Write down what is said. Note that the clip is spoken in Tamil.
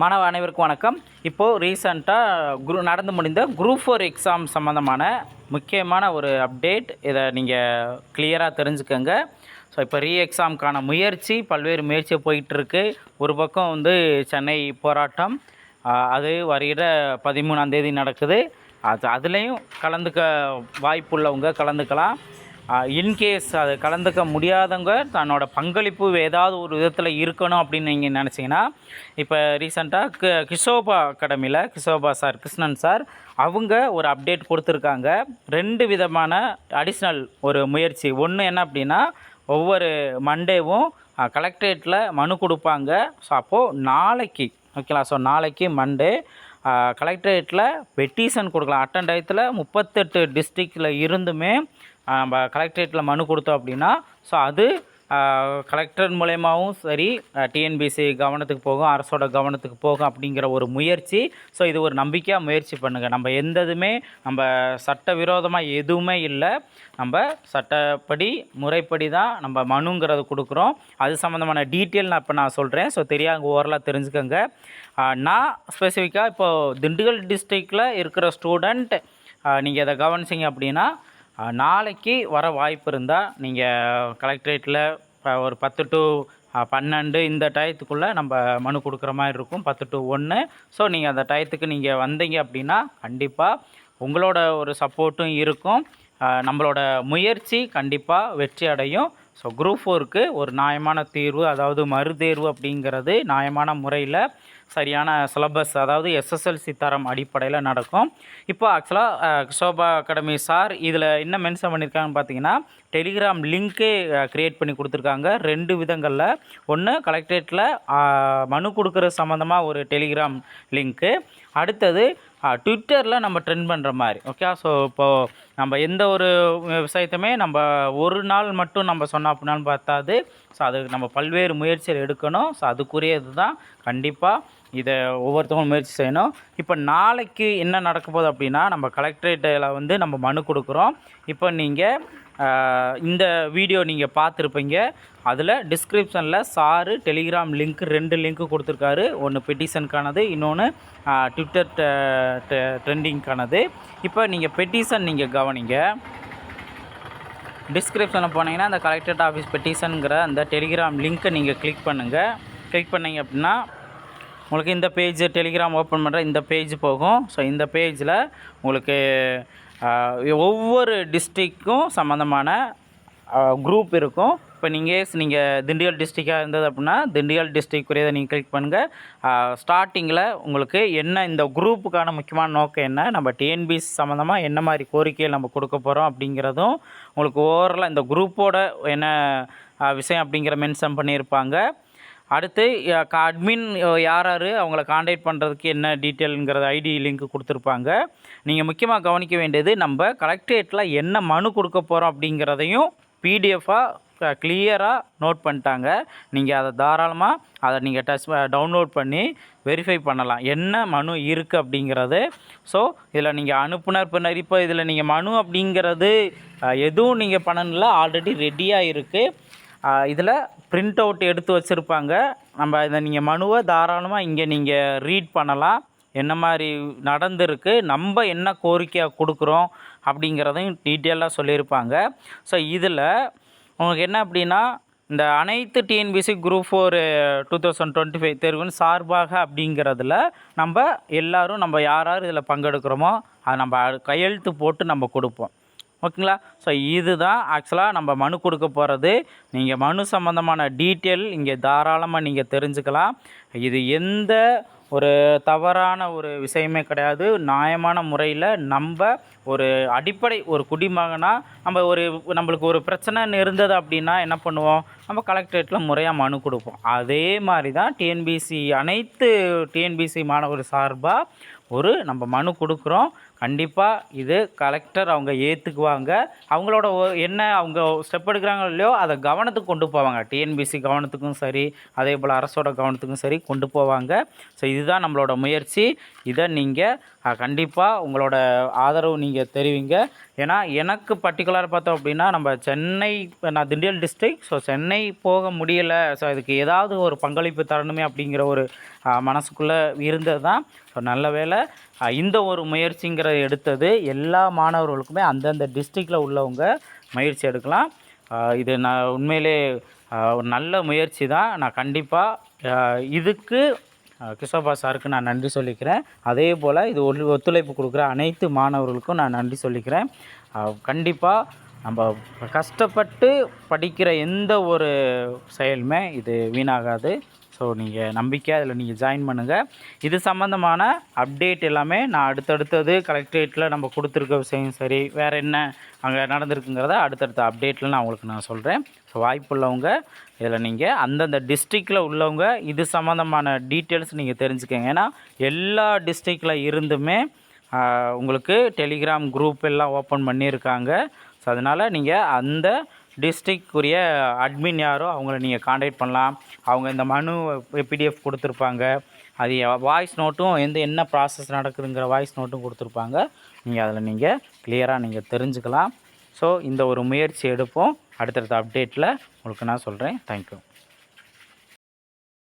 மாணவ அனைவருக்கும் வணக்கம். இப்போது ரீசண்டாக குரு நடந்து முடிந்த குரூப் ஃபோர் எக்ஸாம் சம்மந்தமான முக்கியமான ஒரு அப்டேட் இதை நீங்கள் கிளியராக தெரிஞ்சுக்கோங்க. ஸோ இப்போ ரீ எக்ஸாமுக்கான முயற்சி பல்வேறு முயற்சி போயிட்டுருக்கு. ஒரு பக்கம் வந்து சென்னை போராட்டம் அது வருகிற பதிமூணாம் தேதி நடக்குது. அது அதுலேயும் கலந்துக்க வாய்ப்புள்ளவங்க கலந்துக்கலாம். இன்கேஸ் அது கலந்துக்க முடியாதவங்க தன்னோட பங்களிப்பு ஏதாவது ஒரு விதத்தில் இருக்கணும் அப்படின்னு நீங்கள் நினச்சிங்கன்னா இப்போ ரீசண்டாக க கிஷோபா அகாடமியில் கிஷோபா சார் கிருஷ்ணன் சார் அவங்க ஒரு அப்டேட் கொடுத்துருக்காங்க. ரெண்டு விதமான அடிஷ்னல் ஒரு முயற்சி. ஒன்று என்ன அப்படின்னா ஒவ்வொரு மண்டேவும் கலெக்டரேட்டில் மனு கொடுப்பாங்க. ஸோ அப்போது நாளைக்கு ஓகேங்களா ஸோ நாளைக்கு மண்டே கலெக்டரேட்டில் பெட்டிஷன் கொடுக்கலாம். அட்டன் டயத்தில் முப்பத்தெட்டு டிஸ்ட்ரிக்டில் இருந்துமே நம்ம கலெக்டரேட்டில் மனு கொடுத்தோம் அப்படின்னா ஸோ அது கலெக்டர் மூலயமாவும் சரி டிஎன்பிசி கவனத்துக்கு போகும் அரசோட கவனத்துக்கு போகும் அப்படிங்கிற ஒரு முயற்சி. ஸோ இது ஒரு நம்பிக்கையாக முயற்சி பண்ணுங்கள் நம்ம எந்ததுமே நம்ம சட்டவிரோதமாக எதுவுமே இல்லை. நம்ம சட்டப்படி முறைப்படி தான் நம்ம மனுங்கிறத கொடுக்குறோம். அது சம்மந்தமான டீட்டெயில் நான் இப்போ நான் சொல்கிறேன் ஸோ தெரியாங்க ஓரலாக தெரிஞ்சுக்கோங்க. நான் ஸ்பெசிஃபிக்காக இப்போது திண்டுக்கல் டிஸ்ட்ரிக்டில் இருக்கிற ஸ்டூடெண்ட் நீங்கள் இதை கவனிச்சிங்க அப்படின்னா நாளைக்கு வர வாய்ப்பு இருந்தால் நீங்கள் கலெக்டரேட்டில் ஒரு பத்து டு பன்னெண்டு இந்த டயத்துக்குள்ளே நம்ம மனு கொடுக்குற மாதிரி இருக்கும். பத்து டு ஒன்று ஸோ நீங்கள் அந்த டயத்துக்கு நீங்கள் வந்தீங்க அப்படின்னா கண்டிப்பாக உங்களோட ஒரு சப்போர்ட்டும் இருக்கும். நம்மளோட முயற்சி கண்டிப்பாக வெற்றி அடையும். ஸோ குரூப் ஃபோருக்கு ஒரு நியாயமான தீர்வு அதாவது மறுதேர்வு அப்படிங்கிறது நியாயமான முறையில் சரியான சிலபஸ் அதாவது எஸ்எஸ்எல்சி தரம் அடிப்படையில் நடக்கும். இப்போ ஆக்சுவலாக சோபா அகாடமி சார் இதில் என்ன மென்ஷன் பண்ணியிருக்காங்கன்னு பார்த்தீங்கன்னா டெலிகிராம் லிங்க்கே க்ரியேட் பண்ணி கொடுத்துருக்காங்க. ரெண்டு விதங்களில். ஒன்று கலெக்டரேட்டில் மனு கொடுக்குற சம்மந்தமாக ஒரு டெலிகிராம் லிங்க்கு அடுத்தது ட்விட்டரில் நம்ம ட்ரெண்ட் பண்ணுற மாதிரி. ஓகே ஸோ இப்போது நம்ம எந்த ஒரு விஷயத்தையுமே நம்ம ஒரு நாள் மட்டும் நம்ம சொன்னோம் அப்படின்னாலும் பார்த்தாது ஸோ அது நம்ம பல்வேறு முயற்சிகள் எடுக்கணும். ஸோ அதுக்குரியது தான். கண்டிப்பாக இதை ஒவ்வொருத்தவங்களும் முயற்சி செய்யணும். இப்போ நாளைக்கு என்ன நடக்க போகுது அப்படின்னா நம்ம கலெக்டரேட்டில் வந்து நம்ம மனு கொடுக்குறோம். இப்போ நீங்கள் இந்த வீடியோ நீங்கள் பார்த்துருப்பீங்க. அதில் டிஸ்கிரிப்ஷனில் சாரு டெலிகிராம் லிங்க் ரெண்டு லிங்க்கு கொடுத்துருக்காரு. ஒன்று பெட்டிஷனுக்கானது இன்னொன்று ட்விட்டர் ட்ரெண்டிங்க்கானது இப்போ நீங்கள் பெட்டிஷன் நீங்கள் கவனிங்க. டிஸ்கிரிப்ஷனில் போனீங்கன்னா அந்த கலெக்டரேட் ஆஃபீஸ் பெட்டிஷனுங்கிற அந்த டெலிகிராம் லிங்க்கை நீங்கள் கிளிக் பண்ணுங்கள் கிளிக் பண்ணீங்க அப்படின்னா உங்களுக்கு இந்த பேஜ் டெலிகிராம் ஓப்பன் பண்ணுற இந்த பேஜ் போகும். ஸோ இந்த பேஜில் உங்களுக்கு ஒவ்வொரு டிஸ்ட்ரிக்கும் சம்மந்தமான குரூப் இருக்கும். இப்போ நீங்கள் நீங்கள் திண்டுக்கல் டிஸ்ட்ரிக்டாக இருந்தது அப்படின்னா திண்டுக்கல் டிஸ்ட்ரிக்குரியதை நீங்கள் கிளிக் பண்ணுங்கள் ஸ்டார்டிங்கில் உங்களுக்கு என்ன இந்த குரூப்புக்கான முக்கியமான நோக்கம் என்ன? நம்ம டிஎன்பிசி சம்மந்தமாக என்ன மாதிரி கோரிக்கைகள் நம்ம கொடுக்க போகிறோம் அப்படிங்கிறதும் உங்களுக்கு ஓவரலாக இந்த குரூப்போட என்ன விஷயம் அப்படிங்கிற மென்ஷன் பண்ணியிருப்பாங்க. அடுத்து அட்மின் யார் யார் அவங்கள காண்டாக்ட் பண்ணுறதுக்கு என்ன டீட்டெயிலுங்கிறது ஐடி லிங்க் கொடுத்துருப்பாங்க. நீங்கள் முக்கியமாக கவனிக்க வேண்டியது நம்ம கலெக்டரேட்டில் என்ன மனு கொடுக்க போகிறோம் அப்படிங்கிறதையும் பிடிஎஃபாக கிளியராக நோட் பண்ணிட்டாங்க. நீங்கள் அதை தாராளமாக அதை நீங்கள் டச் டவுன்லோட் பண்ணி வெரிஃபை பண்ணலாம். என்ன மனு இருக்குது அப்படிங்கிறது. ஸோ இதில் நீங்கள் அனுப்புனர் பின்னர் இப்போ இதில் நீங்கள் மனு அப்படிங்கிறது எதுவும் நீங்கள் பண்ணணும்ல ஆல்ரெடி ரெடியாக இருக்குது இதில் பிரிண்ட் அவுட் எடுத்து வச்சுருப்பாங்க. நம்ம இதை நீங்கள் மனுவை தாராளமாக இங்கே நீங்கள் ரீட் பண்ணலாம். என்ன மாதிரி நடந்திருக்கு நம்ம என்ன கோரிக்கையாக கொடுக்குறோம் அப்படிங்கிறதையும் டீட்டெயிலாக சொல்லியிருப்பாங்க. ஸோ இதில் உங்களுக்கு என்ன அப்படின்னா இந்த அனைத்து TNPSC group four two thousand twenty five தேர்வுன்னு சார்பாக அப்படிங்கிறதுல நம்ம எல்லோரும் நம்ம யார் யார் இதில் பங்கெடுக்கிறோமோ அதை நம்ம கையெழுத்து போட்டு நம்ம கொடுப்போம். ஓகேங்களா? ஸோ இதுதான் ஆக்சுவலாக நம்ம மனு கொடுக்க போகிறது நீங்கள் மனு சம்மந்தமான டீட்டெயில் இங்கே தாராளமாக நீங்கள் தெரிஞ்சுக்கலாம். இது எந்த ஒரு தவறான ஒரு விஷயமே கிடையாது. நியாயமான முறையில் நம்ம ஒரு அடிப்படை ஒரு குடிமகனாக நம்ம ஒரு நம்மளுக்கு ஒரு பிரச்சனைன்னு இருந்தது அப்படின்னா என்ன பண்ணுவோம்? நம்ம கலெக்டரேட்டில் முறையாக மனு கொடுப்போம். அதே மாதிரி தான் டிஎன்பிசி அனைத்து டிஎன்பிசி மாணவர் சார்பாக ஒரு நம்ம மனு கொடுக்குறோம். கண்டிப்பாக இது கலெக்டர் அவங்க ஏற்றுக்குவாங்க அவங்களோட ஒ- என்ன அவங்க ஸ்டெப் எடுக்கிறாங்களோ இல்லையோ அதை கவனத்துக்கு கொண்டு போவாங்க. டிஎன்பிசி கவனத்துக்கும் சரி அதே போல் அரசோட கவனத்துக்கும் சரி கொண்டு போவாங்க. ஸோ இதுதான் நம்மளோட முயற்சி. இதை நீங்கள் கண்டிப்பாக உங்களோட ஆதரவு நீங்கள் தெரிவிங்க. ஏன்னா எனக்கு பர்டிகுலராக பார்த்தோம் அப்படின்னா நம்ம சென்னை நான் திண்டியல் டிஸ்ட்ரிக் ஸோ சென்னை போக முடியலை. ஸோ அதுக்கு ஏதாவது ஒரு பங்களிப்பு தரணுமே அப்படிங்கிற ஒரு மனசுக்குள்ளே இருந்தது தான் ஸோ நல்ல வேளை இந்த ஒரு முயற்சிங்கிறத எடுத்தது எல்லா மாணவர்களுக்குமே அந்தந்த டிஸ்ட்ரிக்டில் உள்ளவங்க முயற்சி எடுக்கலாம். இது நான் உண்மையிலே ஒரு நல்ல முயற்சி தான் நான் கண்டிப்பாக இதுக்கு கிஷோபா கிருஷ்ணபா சாருக்கு நான் நன்றி சொல்லிக்கிறேன். அதே போல் இது ஒத்து ஒத்துழைப்பு கொடுக்குற அனைத்து மாணவர்களுக்கும் நான் நன்றி சொல்லிக்கிறேன். கண்டிப்பாக நம்ம கஷ்டப்பட்டு படிக்கிற எந்த ஒரு செயலுமே இது வீணாகாது. ஸோ நீங்கள் நம்பிக்கை அதில் நீங்கள் ஜாயின் பண்ணுங்கள் இது சம்மந்தமான அப்டேட் எல்லாமே நான் அடுத்தடுத்தது கலெக்டரேட்டில் நம்ம கொடுத்துருக்க விஷயம். சரி வேறு என்ன அங்கே நடந்திருக்குங்கிறத அடுத்தடுத்த அப்டேட்டில் நான் உங்களுக்கு நான் சொல்கிறேன் ஸோ வாய்ப்புள்ளவங்க இதில் நீங்கள் அந்தந்த டிஸ்ட்ரிக்டில் உள்ளவங்க இது சம்மந்தமான டீட்டெயில்ஸ் நீங்கள் தெரிஞ்சுக்கங்க. ஏன்னா எல்லா டிஸ்ட்ரிக்டில் இருந்துமே உங்களுக்கு டெலிகிராம் குரூப் எல்லாம் ஓப்பன் பண்ணியிருக்காங்க. ஸோ அதனால் நீங்கள் அந்த டிஸ்ட்ரிக்குரிய அட்மின் யாரோ அவங்கள நீங்கள் காண்டாக்ட் பண்ணலாம். அவங்க இந்த மனு பிடிஎஃப் கொடுத்துருப்பாங்க. அது வாய்ஸ் நோட்டும் எந்த என்ன ப்ராசஸ் நடக்குதுங்கிற வாய்ஸ் நோட்டும் கொடுத்துருப்பாங்க. நீங்கள் அதில் நீங்கள் கிளியராக நீங்கள் தெரிஞ்சுக்கலாம். ஸோ இந்த ஒரு முயற்சி எடுப்போம். அடுத்தடுத்த அப்டேட்டில் உங்களுக்கு நான் சொல்கிறேன் தேங்க்யூ